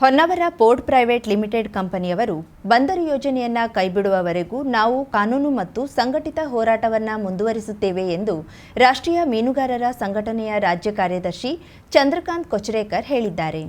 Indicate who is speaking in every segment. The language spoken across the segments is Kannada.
Speaker 1: ಹೊನ್ನವರ ಪೋರ್ಟ್ ಪ್ರೈವೇಟ್ ಲಿಮಿಟೆಡ್ ಕಂಪನಿಯವರು ಬಂದರು ಯೋಜನೆಯನ್ನ ಕೈಬಿಡುವವರೆಗೂ ನಾವು ಕಾನೂನು ಮತ್ತು ಸಂಘಟಿತ ಹೋರಾಟವನ್ನ ಮುಂದುವರಿಸುತ್ತೇವೆ ಎಂದು ರಾಷ್ಟ್ರೀಯ ಮೀನುಗಾರರ ಸಂಘಟನೆಯ ರಾಜ್ಯ ಕಾರ್ಯದರ್ಶಿ ಚಂದ್ರಕಾಂತ್ ಕೊಚರೇಕರ್ ಹೇಳಿದ್ದಾರೆ.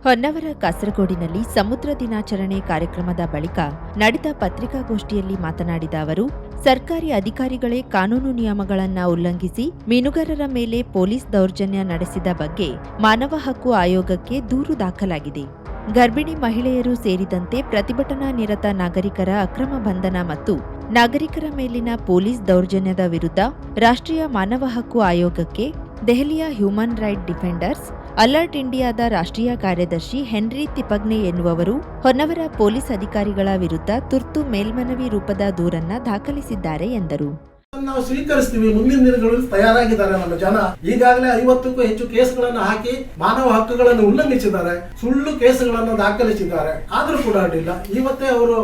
Speaker 1: ಹೊನ್ನವರ ಕಾಸರಗೋಡಿನಲ್ಲಿ ಸಮುದ್ರ ದಿನಾಚರಣೆ ಕಾರ್ಯಕ್ರಮದ ಬಳಿಕ ನಡೆದ ಪತ್ರಿಕಾಗೋಷ್ಠಿಯಲ್ಲಿ ಮಾತನಾಡಿದ ಅವರು, ಸರ್ಕಾರಿ ಅಧಿಕಾರಿಗಳೇ ಕಾನೂನು ನಿಯಮಗಳನ್ನು ಉಲ್ಲಂಘಿಸಿ ಮೀನುಗಾರರ ಮೇಲೆ ಪೊಲೀಸ್ ದೌರ್ಜನ್ಯ ನಡೆಸಿದ ಬಗ್ಗೆ ಮಾನವ ಹಕ್ಕು ಆಯೋಗಕ್ಕೆ ದೂರು ದಾಖಲಾಗಿದೆ. ಗರ್ಭಿಣಿ ಮಹಿಳೆಯರು ಸೇರಿದಂತೆ ಪ್ರತಿಭಟನಾ ನಿರತ ನಾಗರಿಕರ ಅಕ್ರಮ ಬಂಧನ ಮತ್ತು ನಾಗರಿಕರ ಮೇಲಿನ ಪೊಲೀಸ್ ದೌರ್ಜನ್ಯದ ವಿರುದ್ಧ ರಾಷ್ಟ್ರೀಯ ಮಾನವ ಹಕ್ಕು ಆಯೋಗಕ್ಕೆ ದೆಹಲಿಯ ಹ್ಯೂಮನ್ ರೈಟ್ ಡಿಫೆಂಡರ್ಸ್, ಅಲರ್ಟ್ ಇಂಡಿಯಾದ ರಾಷ್ಟ್ರೀಯ ಕಾರ್ಯದರ್ಶಿ ಹೆನ್ರಿ ತಿಪಗ್ನೆ ಎನ್ನುವರು ಹೊನ್ನವರ ಪೊಲೀಸ್ ಅಧಿಕಾರಿಗಳ ವಿರುದ್ಧ ತುರ್ತು ಮೇಲ್ಮನವಿ ರೂಪದ ದೂರನ್ನ ದಾಖಲಿಸಿದ್ದಾರೆ ಎಂದರು.
Speaker 2: ನಾವು ಸ್ವೀಕರಿಸ್ತೀವಿ. ಮುಂದಿನ ದಿನಗಳಲ್ಲಿ ತಯಾರಾಗಿದ್ದಾರೆ ನಮ್ಮ ಜನ. ಈಗಾಗಲೇ ಐವತ್ತಕ್ಕೂ ಹೆಚ್ಚು ಕೇಸ್ಗಳನ್ನು ಹಾಕಿ ಮಾನವ ಹಕ್ಕುಗಳನ್ನು ಉಲ್ಲಂಘಿಸಿದ್ದಾರೆ. ಸುಳ್ಳು ಕೇಸ್ಗಳನ್ನು ದಾಖಲಿಸಿದ್ದಾರೆ. ಆದ್ರೂ ಕೂಡ ಅಡ್ಡಿಲ್ಲ. ಇವತ್ತೇ ಅವರು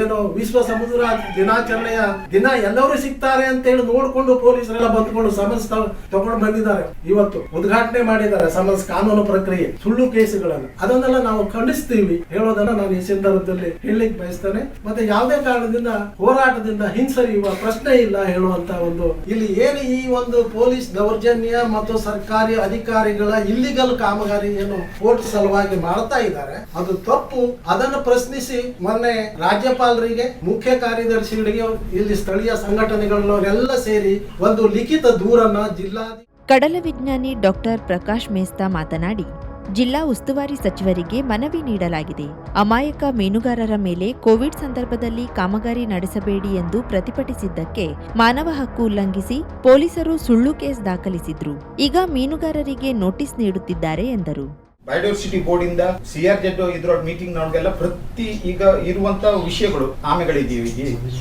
Speaker 2: ಏನು ವಿಶ್ವ ಸಮುದ್ರ ದಿನಾಚರಣೆಯ ದಿನ ಎಲ್ಲರೂ ಸಿಗ್ತಾರೆ ಅಂತ ಹೇಳಿ ನೋಡಿಕೊಂಡು ಪೊಲೀಸರೆಲ್ಲ ಬಂದ್ಕೊಂಡು ಸಮನ್ಸ್ ತಗೊಂಡು ಬಂದಿದ್ದಾರೆ. ಇವತ್ತು ಉದ್ಘಾಟನೆ ಮಾಡಿದ್ದಾರೆ ಸಮನ್ಸ್ ಕಾನೂನು ಪ್ರಕ್ರಿಯೆ, ಸುಳ್ಳು ಕೇಸ್ಗಳನ್ನು. ಅದನ್ನೆಲ್ಲ ನಾವು ಖಂಡಿಸ್ತೀವಿ. ಹೇಳೋದನ್ನ ನಾನು ಈ ಸಂದರ್ಭದಲ್ಲಿ ಹೇಳಲಿಕ್ಕೆ ಬಯಸ್ತೇನೆ. ಮತ್ತೆ ಯಾವುದೇ ಕಾರಣದಿಂದ ಹೋರಾಟದಿಂದ ಹಿಂಸರಿಯುವ ಪ್ರಶ್ನೆ ಇಲ್ಲ ಹೇಳುವಂತ ಒಂದು. ಇಲ್ಲಿ ಏನು ಈ ಒಂದು ಪೊಲೀಸ್ ದೌರ್ಜನ್ಯ ಮತ್ತು ಸರ್ಕಾರಿ ಅಧಿಕಾರಿಗಳ ಇಲ್ಲಿಗಲ್ ಕಾಮಗಾರಿ ಏನು ಕೋರ್ಟ್ ಸಲುವಾಗಿ ಮಾಡ್ತಾ ಇದ್ದಾರೆ, ಅದು ತಪ್ಪು. ಅದನ್ನು ಪ್ರಶ್ನಿಸಿ ಮೊನ್ನೆ ರಾಜ್ಯಪಾಲರಿಗೆ, ಮುಖ್ಯ ಕಾರ್ಯದರ್ಶಿಗಳಿಗೆ ಇಲ್ಲಿ ಸ್ಥಳೀಯ ಸಂಘಟನೆಗಳವರೆಲ್ಲ ಸೇರಿ ಒಂದು ಲಿಖಿತ ದೂರನ್ನ ಜಿಲ್ಲಾ
Speaker 1: ಕಡಲ ವಿಜ್ಞಾನಿ ಡಾಕ್ಟರ್ ಪ್ರಕಾಶ್ ಮೇಸ್ತಾ ಮಾತನಾಡಿ ಜಿಲ್ಲಾ ಉಸ್ತುವಾರಿ ಸಚಿವರಿಗೆ ಮನವಿ ನೀಡಲಾಗಿದೆ. ಅಮಾಯಕ ಮೀನುಗಾರರ ಮೇಲೆ ಕೋವಿಡ್ ಸಂದರ್ಭದಲ್ಲಿ ಕಾಮಗಾರಿ ನಡೆಸಬೇಡಿ ಎಂದು ಪ್ರತಿಭಟಿಸಿದ್ದಕ್ಕೆ ಮಾನವ ಹಕ್ಕು ಉಲ್ಲಂಘಿಸಿ ಪೊಲೀಸರು ಸುಳ್ಳು ಕೇಸ್ ದಾಖಲಿಸಿದ್ರು. ಈಗ ಮೀನುಗಾರರಿಗೆ ನೋಟಿಸ್ ನೀಡುತ್ತಿದ್ದಾರೆ ಎಂದರು.
Speaker 3: ಬಯೋಡೈವರ್ಸಿಟಿ ಬೋರ್ಡ್ ಇಂದ ಸಿ ಆರ್ ಜೆಡ್ ಇದ್ರ ಮೀಟಿಂಗ್ ನೊಳಗೆಲ್ಲ ಪ್ರತಿ ಈಗ ಇರುವಂತ ವಿಷಯಗಳು, ಆಮೆಗಳಿದೀವಿ.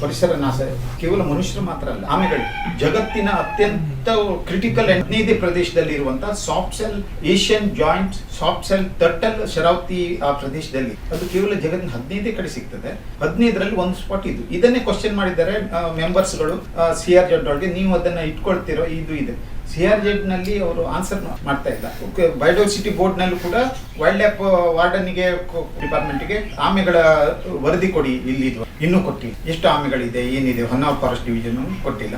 Speaker 3: ಪರಿಸರ ನಾಶ, ಕೇವಲ ಮನುಷ್ಯರು ಮಾತ್ರ ಅಲ್ಲ, ಆಮೆಗಳು. ಜಗತ್ತಿನ ಅತ್ಯಂತ ಕ್ರಿಟಿಕಲ್ ಹದಿನೈದು ಪ್ರದೇಶದಲ್ಲಿ ಇರುವಂತ soft shell Asian giant soft shell turtle Sharavathi, ಆ ಪ್ರದೇಶದಲ್ಲಿ. ಅದು ಕೇವಲ ಜಗತ್ತಿನ ಹದಿನೈದೇ ಕಡೆ ಸಿಗ್ತದೆ. ಹದಿನೈದರಲ್ಲಿ ಒಂದು ಸ್ಪಾಟ್ ಇದು. ಇದನ್ನೇ ಕ್ವಶನ್ ಮಾಡಿದ್ದಾರೆ ಮೆಂಬರ್ಸ್ಗಳು ಸಿ ಆರ್ ಜೆಡ್ ಒಳಗೆ ನೀವು ಅದನ್ನ ಇಟ್ಕೊಳ್ತಿರೋ, ಇದು ಇದೆ. ಸಿ ಆರ್ ಜೆಡ್ನಲ್ಲಿ ಅವರು ಆನ್ಸರ್ ಮಾಡ್ತಾ ಇಲ್ಲ ಬಯೋಡೈವರ್ಸಿಟಿ ಬೋರ್ಡ್ ನಲ್ಲೂ ಕೂಡ ವೈಲ್ಡ್ ಲೈಫ್ ವಾರ್ಡನ್ಗೆ ಡಿಪಾರ್ಟ್ಮೆಂಟ್ಗೆ ಆಮೆಗಳ ವರದಿ ಕೊಡಿ, ಇಲ್ಲಿ ಇನ್ನೂ ಕೊಟ್ಟಿಲ್ಲ. ಎಷ್ಟು ಆಮೆಗಳಿದೆ, ಏನಿದೆ ಹೊನ್ನಾವರ್ ಫಾರೆಸ್ಟ್ ಡಿವಿಷನ್ ಕೊಟ್ಟಿಲ್ಲ.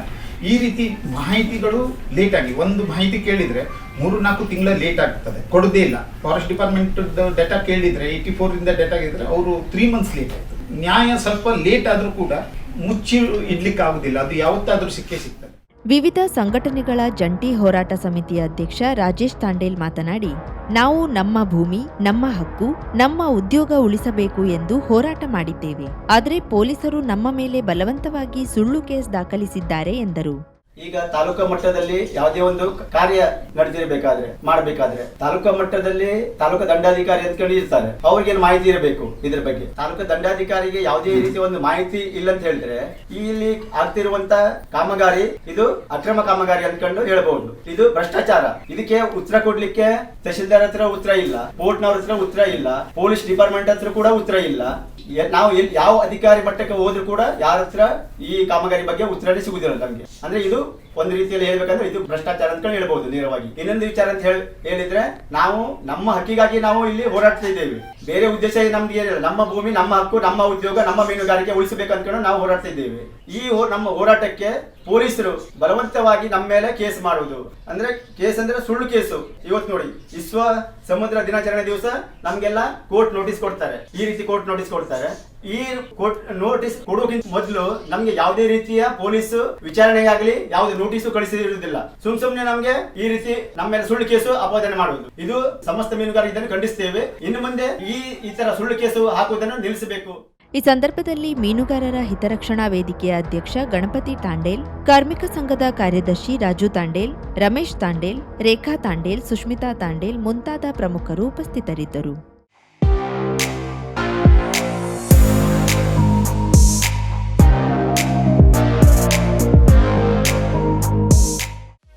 Speaker 3: ಈ ರೀತಿ ಮಾಹಿತಿಗಳು ಲೇಟ್ ಆಗಿ, ಒಂದು ಮಾಹಿತಿ ಕೇಳಿದ್ರೆ ಮೂರು ನಾಲ್ಕು ತಿಂಗಳ ಲೇಟ್ ಆಗ್ತದೆ. ಕೊಡದೇ ಇಲ್ಲ. ಫಾರೆಸ್ಟ್ ಡಿಪಾರ್ಟ್ಮೆಂಟ್ ಡೇಟಾ ಕೇಳಿದ್ರೆ ಏಯ್ಟಿ ಫೋರ್ ಇಂದ ಡೇಟಾ ಇದ್ರೆ ಅವರು ತ್ರೀ ಮಂತ್ಸ್ ಲೇಟ್ ಆಯ್ತು ನ್ಯಾಯ ಸ್ವಲ್ಪ ಲೇಟ್ ಆದ್ರೂ ಕೂಡ ಮುಚ್ಚಿ ಇಡ್ಲಿಕ್ಕೆ ಆಗುದಿಲ್ಲ ಅದು ಯಾವತ್ತಾದ್ರೂ ಸಿಕ್ಕೇ ಸಿಗ್ತದೆ.
Speaker 1: ವಿವಿಧ ಸಂಘಟನೆಗಳ ಜಂಟಿ ಹೋರಾಟ ಸಮಿತಿಯ ಅಧ್ಯಕ್ಷ ರಾಜೇಶ್ ತಾಂಡೇಲ್ ಮಾತನಾಡಿ, ನಾವು ನಮ್ಮ ಭೂಮಿ, ನಮ್ಮ ಹಕ್ಕು, ನಮ್ಮ ಉದ್ಯೋಗ ಉಳಿಸಬೇಕು ಎಂದು ಹೋರಾಟ ಮಾಡಿದ್ದೇವೆ. ಆದರೆ ಪೊಲೀಸರು ನಮ್ಮ ಮೇಲೆ ಬಲವಂತವಾಗಿ ಸುಳ್ಳು ಕೇಸ್ ದಾಖಲಿಸಿದ್ದಾರೆ ಎಂದರು.
Speaker 4: ಈಗ ತಾಲೂಕಾ ಮಟ್ಟದಲ್ಲಿ ಯಾವುದೇ ಒಂದು ಕಾರ್ಯ ನಡೆದಿರಬೇಕಾದ್ರೆ ಮಾಡಬೇಕಾದ್ರೆ ತಾಲೂಕಾ ಮಟ್ಟದಲ್ಲಿ ತಾಲೂಕಾ ದಂಡಾಧಿಕಾರಿ ಅಂತ ಇರ್ತಾರೆ ಅವ್ರಿಗೆ ಮಾಹಿತಿ ಇರಬೇಕು ಇದ್ರ ಬಗ್ಗೆ? ತಾಲೂಕಾ ದಂಡಾಧಿಕಾರಿಗೆ ಯಾವುದೇ ರೀತಿ ಒಂದು ಮಾಹಿತಿ ಇಲ್ಲ ಅಂತ ಹೇಳಿದ್ರೆ ಇಲ್ಲಿ ಆಗ್ತಿರುವಂತ ಕಾಮಗಾರಿ ಇದು ಅಕ್ರಮ ಕಾಮಗಾರಿ ಅಂದ್ಕೊಂಡು ಹೇಳ್ಬಹುದು. ಇದು ಭ್ರಷ್ಟಾಚಾರ. ಇದಕ್ಕೆ ಉತ್ತರ ಕೊಡ್ಲಿಕ್ಕೆ ತಹಶೀಲ್ದಾರ್ ಹತ್ರ ಉತ್ತರ ಇಲ್ಲ ಕೋರ್ಟ್ನವ್ರ ಹತ್ರ ಉತ್ತರ ಇಲ್ಲ ಪೊಲೀಸ್ ಡಿಪಾರ್ಟ್ಮೆಂಟ್ ಹತ್ರ ಕೂಡ ಉತ್ತರ ಇಲ್ಲ. ನಾವು ಎಲ್ಲಿ ಯಾವ ಅಧಿಕಾರಿ ಮಟ್ಟಕ್ಕೆ ಹೋದ್ರು ಕೂಡ ಯಾರ ಹತ್ರ ಈ ಕಾಮಗಾರಿ ಬಗ್ಗೆ ಉತ್ತರನೇ ಸಿಗುದಿಲ್ಲ ನಮ್ಗೆ. ಅಂದ್ರೆ ಇದು ಒಂದು ರೀತಿಯಲ್ಲಿ ಹೇಳ್ಬೇಕಂದ್ರೆ ಇದು ಭ್ರಷ್ಟಾಚಾರ ಅಂತ ಹೇಳ್ಬಹುದು ನೇರವಾಗಿ. ಇನ್ನೊಂದು ವಿಚಾರ ಅಂತ ಹೇಳಿ, ಹೇಳಿದ್ರೆ ನಾವು ನಮ್ಮ ಹಕ್ಕಿಗಾಗಿ ನಾವು ಇಲ್ಲಿ ಹೋರಾಡ್ತಾ ಇದ್ದೇವೆ ಬೇರೆ ಉದ್ದೇಶ ನಮ್ಗೆ ಏನಿಲ್ಲ. ನಮ್ಮ ಭೂಮಿ, ನಮ್ಮ ಹಕ್ಕು, ನಮ್ಮ ಉದ್ಯೋಗ, ನಮ್ಮ ಮೀನುಗಾರಿಕೆ ಉಳಿಸಬೇಕು ಅನ್ಕೊಂಡು ನಾವು ಹೋರಾಡ್ತಾ ಇದ್ದೇವೆ ಈ ನಮ್ಮ ಹೋರಾಟಕ್ಕೆ ಪೊಲೀಸರು ಬಲವಂತವಾಗಿ ನಮ್ಮ ಮೇಲೆ ಕೇಸ್ ಮಾಡುವುದು. ಅಂದ್ರೆ ಕೇಸ್ ಅಂದ್ರೆ ಸುಳ್ಳು ಕೇಸು. ಇವತ್ತು ನೋಡಿ, ವಿಶ್ವ ಸಮುದ್ರ ದಿನಾಚರಣೆ ದಿವಸ ನಮ್ಗೆಲ್ಲ ಕೋರ್ಟ್ ನೋಟಿಸ್ ಕೊಡ್ತಾರೆ. ಈ ರೀತಿ ಕೋರ್ಟ್ ನೋಟಿಸ್ ಕೊಡ್ತಾರೆ. ಈ ನೋಟಿಸ್ ಕೊಡೋಕ್ಕಿಂತ ಮೊದಲು ನಮ್ಗೆ ಯಾವುದೇ ರೀತಿಯ ಪೊಲೀಸ್ ವಿಚಾರಣೆಗಾಗ್ಲಿ ಯಾವುದೇ ನೋಟಿಸ್ ಕಳಿಸಿರುವುದಿಲ್ಲ. ಸುಮ್ ಸುಮ್ನೆ ನಮ್ಗೆ ಈ ರೀತಿ ನಮ್ಮ ಮೇಲೆ ಸುಳ್ಳು ಕೇಸು ಅಪಾದನೆ ಮಾಡುವುದು. ಇದು ಸಮಸ್ತ ಮೀನುಗಾರ ಇದನ್ನು ಖಂಡಿಸ್ತೇವೆ. ಇನ್ನು ಮುಂದೆ ಈ ಈ ತರ ಸುಳ್ಳು ಕೇಸು ಹಾಕುವುದನ್ನು ನಿಲ್ಲಿಸಬೇಕು.
Speaker 1: ಈ ಸಂದರ್ಭದಲ್ಲಿ ಮೀನುಗಾರರ ಹಿತರಕ್ಷಣಾ ವೇದಿಕೆಯ ಅಧ್ಯಕ್ಷ ಗಣಪತಿ ತಾಂಡೇಲ್, ಕಾರ್ಮಿಕ ಸಂಘದ ಕಾರ್ಯದರ್ಶಿ ರಾಜು ತಾಂಡೇಲ್, ರಮೇಶ್ ತಾಂಡೇಲ್, ರೇಖಾ ತಾಂಡೇಲ್, ಸುಷ್ಮಿತಾ ತಾಂಡೇಲ್ ಮುಂತಾದ ಪ್ರಮುಖರು ಉಪಸ್ಥಿತರಿದ್ದರು.